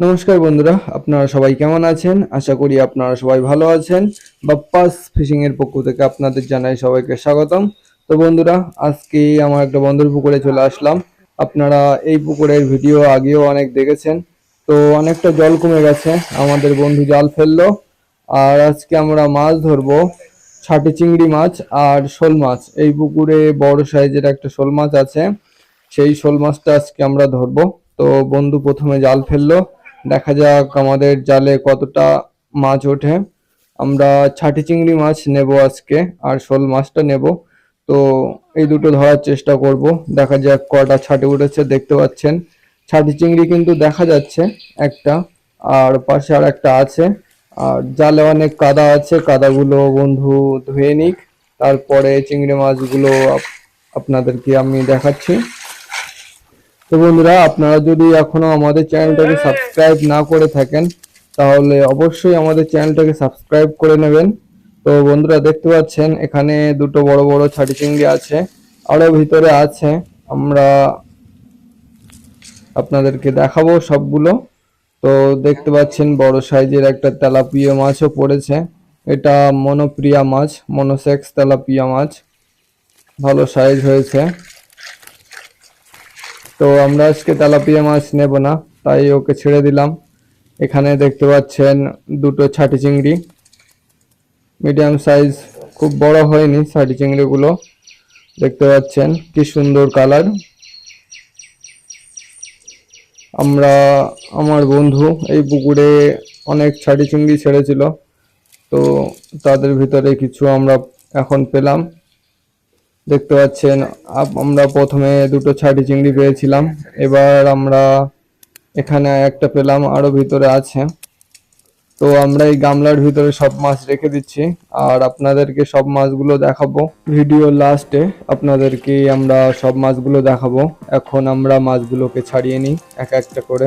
নমস্কার বন্ধুরা, আপনারা সবাই কেমন আছেন? আশা করি আপনারা সবাই ভালো আছেন। বাপ্পাস ফিশিং এর পক্ষ থেকে আপনাদের জানাই সবাইকে স্বাগতম। তো বন্ধুরা, আজকে আমার একটা বন্ধুর পুকুরে চলে আসলাম। আপনারা এই পুকুরের ভিডিও আগেও অনেক দেখেছেন। তো অনেকটা জল কমে গেছে। আমাদের বন্ধু জাল ফেলল। আর আজকে আমরা মাছ ধরবো, ছাটি চিংড়ি মাছ আর শোল মাছ। এই পুকুরে বড় সাইজের একটা শোল মাছ আছে, সেই শোল মাছটা আজকে আমরা ধরবো। তো বন্ধু প্রথমে জাল ফেলল, দেখা যাক আমাদের জালে কতটা মাছ ওঠে। আমরা ছাটি চিংড়ি মাছ নেব আজকে, আর শোল মাছটা নেব। তো এই দুটো ধরার চেষ্টা করব, দেখা যাক কটা ছাটি উঠেছে, দেখতে পাচ্ছেন। ছাটি চিংড়ি কিন্তু দেখা যাচ্ছে একটা, আর পাশে আর একটা আছে। আর জালে অনেক কাদা আছে, কাদাগুলো বন্ধু ধুয়ে নিক। তারপরে চিংড়ি মাছগুলো আপ- আপনাদেরকে আমি দেখাচ্ছি। তো বন্ধুরা, আপনারা যদি এখনও আমাদের চ্যানেলটাকে সাবস্ক্রাইব না করে থাকেন, তাহলে অবশ্যই আমাদের চ্যানেলটাকে সাবস্ক্রাইব করে নেবেন। তো বন্ধুরা, দেখতে পাচ্ছেন, এখানে দুটো বড় বড় ছাটি চিংড়ি আছে, আরও ভিতরে আছে। আমরা আপনাদেরকে দেখাবো সবগুলো। তো দেখতে পাচ্ছেন বড় সাইজের একটা তেলাপিয়া মাছও পড়েছে। এটা মনোপ্রিয়া মাছ, মনোসেক্স তেলাপিয়া মাছ। ভালো সাইজ হয়েছে। তো আমরা আজকে তেলাপিয়া মাছ নেব না, তাই ওকে ছেড়ে দিলাম। এখানে দেখতে পাচ্ছেন দুটো ছাটি চিংড়ি। মিডিয়াম সাইজ খুব বড় হয়নি ছাটি চিংড়িগুলো। দেখতে পাচ্ছেন কি সুন্দর কালার। আমরা, আমার বন্ধু এই পুকুরে অনেক ছাটি চিংড়ি ছেড়েছিল। তো তাদের ভিতরে কিছু আমরা এখন পেলাম। দেখতে পাচ্ছেন আমরা প্রথমে দুটো ছাটি চিংড়ি পেয়েছিলাম। এবার আমরা এখানে একটা পেলাম আরও ভিতরে আছে। তো আমরা এই গামলার ভিতরে সব মাছ রেখে দিচ্ছি। আর আপনাদেরকে সব মাছগুলো দেখাবো। ভিডিও লাস্টে আপনাদেরকে আমরা সব মাছগুলো দেখাবো। এখন আমরা মাছগুলোকে ছাড়িয়ে নিই এক একটা করে।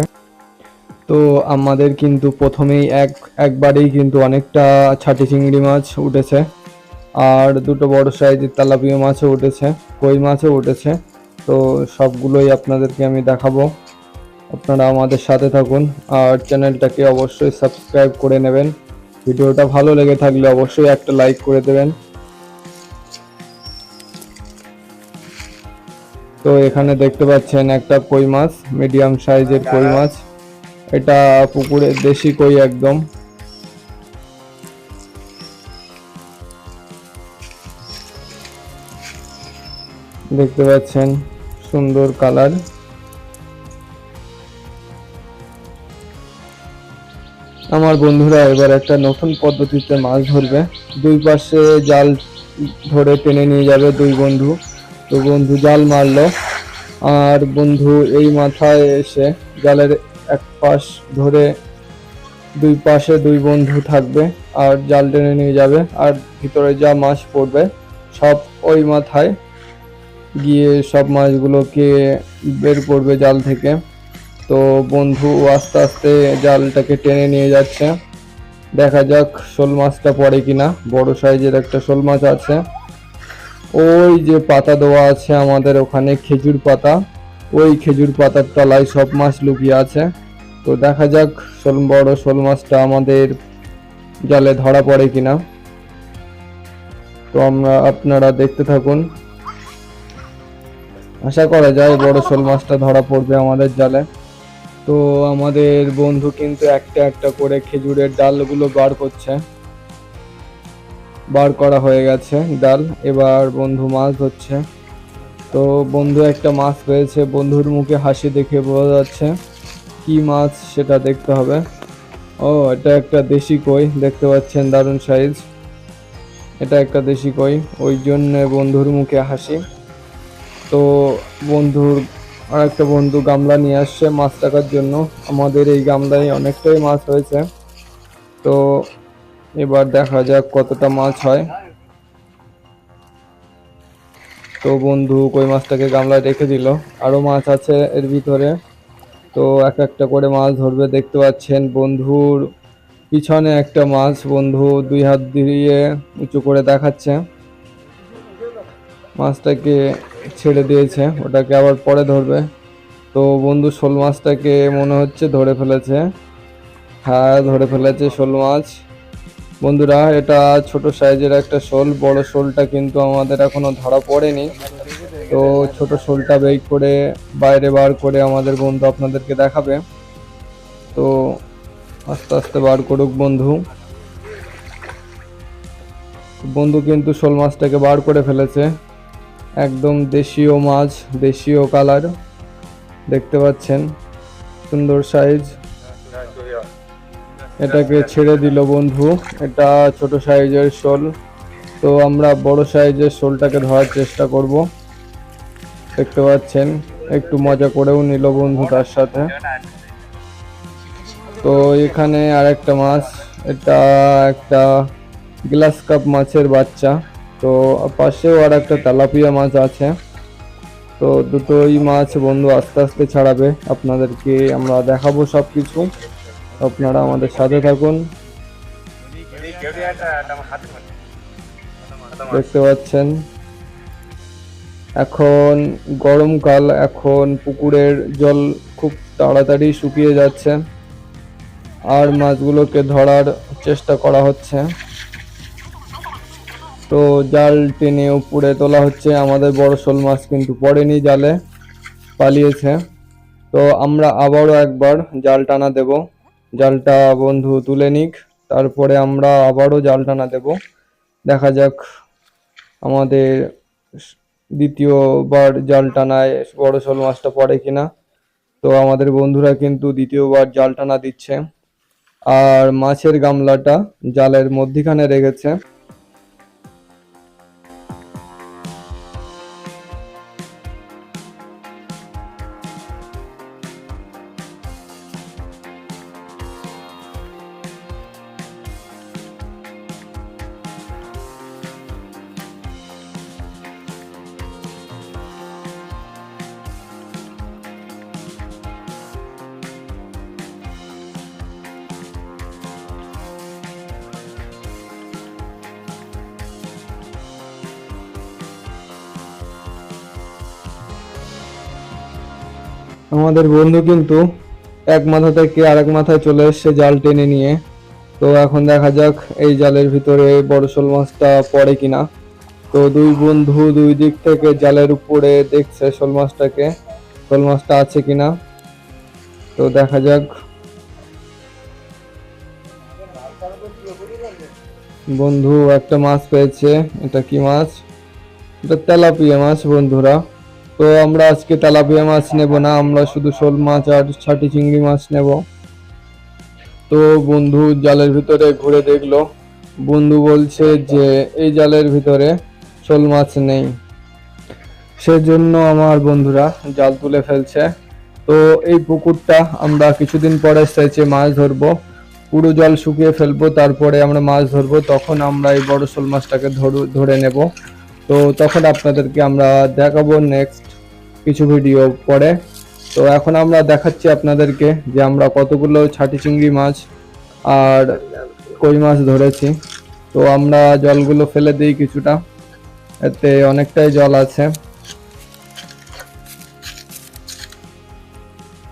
তো আমাদের কিন্তু প্রথমেই এক, একবারেই কিন্তু অনেকটা ছাটি চিংড়ি মাছ উঠেছে। আর দুটো বড় সাইজের তেলাপিয়া মাছও উঠেছে, কই মাছও উঠেছে। তো সবগুলোই আপনাদেরকে আমি দেখাবো। আপনারা আমাদের সাথে থাকুন আর চ্যানেলটাকে অবশ্যই সাবস্ক্রাইব করে নেবেন। ভিডিওটা ভালো লেগে থাকলে অবশ্যই একটা লাইক করে দেবেন। তো এখানে দেখতে পাচ্ছেন একটা কই মাছ মিডিয়াম সাইজের কই মাছ। এটা পুকুরে দেশি কই একদম। দেখতে পাচ্ছেন সুন্দর কালার। আমার বন্ধুরা এবার একটা নতুন পদ্ধতিতে মাছ ধরবে। দুই পাশে জাল ধরে টেনে নিয়ে যাবে দুই বন্ধু। তো বন্ধু জাল মারলো। আর বন্ধু এই মাথায় এসে জালের এক পাশ ধরে দুই পাশে দুই বন্ধু থাকবে আর জাল টেনে নিয়ে যাবে। আর ভিতরে যা মাছ পড়বে, সব ওই মাথায় গিয়ে সব মাছগুলোকে বের করবে জাল থেকে। তো বন্ধু আস্তে আস্তে জালটাকে টেনে নিয়ে যাচ্ছে। দেখা যাক শোল মাছটা পড়ে কিনা। বড় সাইজের একটা শোল মাছ আছে। ওই যে পাতা দেওয়া আছে আমাদের ওখানে, খেজুর পাতা। ওই খেজুর পাতার তলায় সব মাছ লুকিয়ে আছে। তো দেখা যাক শোল, বড় শোল মাছটা আমাদের জালে ধরা পড়ে কিনা। তো আমরা, আপনারা দেখতে থাকুন। আশা করা যায় বড় শোল মাছটা ধরা পড়বে আমাদের জালে। তো আমাদের বন্ধু কিন্তু একটা একটা করে খেজুরের ডালগুলো বার করছে। বার করা হয়ে গেছে ডাল, এবার বন্ধু মাছ ধরছে। তো বন্ধু একটা মাছ পেয়েছে, বন্ধুর মুখে হাসি দেখে বোঝা যাচ্ছে কি মাছ সেটা দেখতে হবে। ও, এটা একটা দেশি কই, দেখতে পাচ্ছেন দারুণ সাইজ। এটা একটা দেশি কই, ওই জন্য বন্ধুর মুখে হাসি। তো বন্ধুর আর একটা বন্ধু গামলা নিয়ে আসছে মাছ রাখার জন্য। আমাদের এই গামলায় অনেকটাই মাছ হয়েছে। তো এবার দেখা যাক কতটা মাছ হয়। তো বন্ধু কই মাছটাকে গামলায় রেখে দিল। আরও মাছ আছে এর ভিতরে। তো এক একটা করে মাছ ধরবে দেখতে পাচ্ছেন বন্ধুর পিছনে একটা মাছ। বন্ধু দুই হাত দিয়ে উঁচু করে দেখাচ্ছে। মাছটাকে ছেড়ে দিয়েছে, ওটাকে আবার পরে ধরবে। তো বন্ধু, শোল মাছটাকে মনে হচ্ছে ধরে ফেলেছে। হ্যাঁ ধরে ফেলেছে শোল মাছ। বন্ধুরা, এটা ছোট সাইজের একটা শোল, বড় শোলটা কিন্তু আমাদের এখনও ধরা পড়েনি। তো ছোট শোলটা বের করে, বাইরে বার করে আমাদের বন্ধু আপনাদেরকে দেখাবে। তো আস্তে আস্তে বার করুক বন্ধু। বন্ধু কিন্তু শোল মাছটাকে বার করে ফেলেছে। একদম দেশীয় মাছ, দেশীয় কালার। দেখতে পাচ্ছেন, সুন্দর সাইজ এটাকে ছেড়ে দিল বন্ধু, এটা ছোট সাইজের শোল। তো আমরা বড় সাইজের শোলটাকে ধরার চেষ্টা করব। দেখতে পাচ্ছেন, একটু মজা করেও নিল বন্ধু তার সাথে। তো এখানে আর একটা মাছ, এটা একটা গ্লাস কাপ মাছের বাচ্চা। তো পাশেও আর একটা তেলাপিয়া মাছ আছে। তো দুটোই মাছ বন্ধু আস্তে আস্তে ছাড়াবে। আপনাদেরকে আমরা দেখাবো সব কিছু আপনারা আমাদের সাথে থাকুন। দেখতে পাচ্ছেন। এখন গরমকাল, এখন পুকুরের জল খুব তাড়াতাড়ি শুকিয়ে যাচ্ছে। আর মাছগুলোকে ধরার চেষ্টা করা হচ্ছে। তো জাল টেনে উপরে তোলা হচ্ছে। আমাদের বড় শোল মাছ কিন্তু পড়েনি জালে, পালিয়েছে। তো আমরা আবারও একবার জাল টানা দেব। জালটা বন্ধু তুলে নিক, তারপরে আমরা আবারও জাল টানা দেব। দেখা যাক আমাদের দ্বিতীয়বার জাল টানায় বড় শোল মাছটা পড়ে কিনা। তো আমাদের বন্ধুরা কিন্তু দ্বিতীয়বার জাল টানা দিচ্ছে। আর মাছের গামলাটা জালের মধ্যিখানে রেখেছে। আমাদের বন্ধু কিন্তু এক মাথা থেকে আরেক মাথায় চলে এসছে জাল টেনে নিয়ে। তো এখন দেখা যাক এই জালের ভিতরে বড় শোল মাছটা পড়ে কিনা। তো দুই বন্ধু দুই দিক থেকে জালের উপরে দেখছে শোল মাছটাকে। শোল মাছটা আছে কিনা? তো দেখা যাক। বন্ধু একটা মাছ পেয়েছে। এটা কি মাছ? এটা তেলাপিয়া মাছ বন্ধুরা। তো আমরা আজকে তেলাপিয়া মাছ নেব না, আমরা শুধু শোল মাছ আর ছাটি চিংড়ি মাছ নেব। তো বন্ধু জালের ভিতরে ঘুরে দেখল। বন্ধু বলছে যে, এই জালের ভিতরে শোল মাছ নেই। সেজন্য আমার বন্ধুরা জাল তুলে ফেলছে। তো এই পুকুরটা আমরা কিছুদিন পরে সেচে মাছ ধরবো। পুরো জল শুকিয়ে ফেলব, তারপরে আমরা মাছ ধরবো। তখন আমরা এই বড় শোল মাছটাকে ধরু- নেব। তো তখন আপনাদেরকে আমরা দেখাবো নেক্সট কিছু ভিডিও পরে। তো এখন আমরা দেখাচ্ছি আপনাদেরকে যে আমরা কতগুলো ছাটি চিংড়ি মাছ আর কই মাছ ধরেছি। তো আমরা জলগুলো ফেলে দিই কিছুটা। এতে অনেকটাই জল আছে।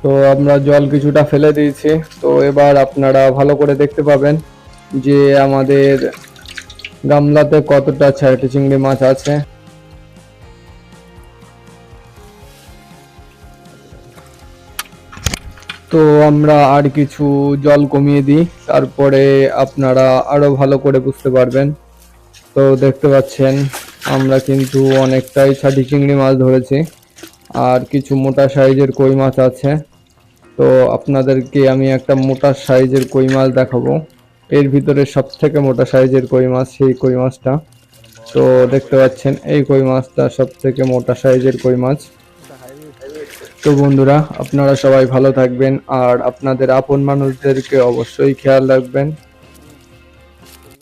তো আমরা জল কিছুটা ফেলে দিয়েছি। তো এবার আপনারা ভালো করে দেখতে পাবেন যে আমাদের গামলাতে কতটা ছাটি চিংড়ি মাছ আছে। তো আমরা আর কিছু জল কমিয়ে দিই, তারপরে আপনারা আরও ভালো করে বুঝতে পারবেন। তো দেখতে পাচ্ছেন, আমরা কিন্তু অনেকটাই ছাটি চিংড়ি মাছ ধরেছি, আর কিছু মোটা সাইজের কই মাছ আছে। তো আপনাদেরকে আমি একটা মোটা সাইজের কই মাছ দেখাবো। এর ভিতরে সব থেকে মোটা সাইজের কই মাছ সেই কই মাছটা। তো দেখতে পাচ্ছেন, এই কই মাছটা সব থেকে মোটা সাইজের কই মাছ। তো বন্ধুরা আপনারা সবাই ভালো থাকবেন আর আপনাদের আপন মানুষদেরকে অবশ্যই খেয়াল রাখবেন।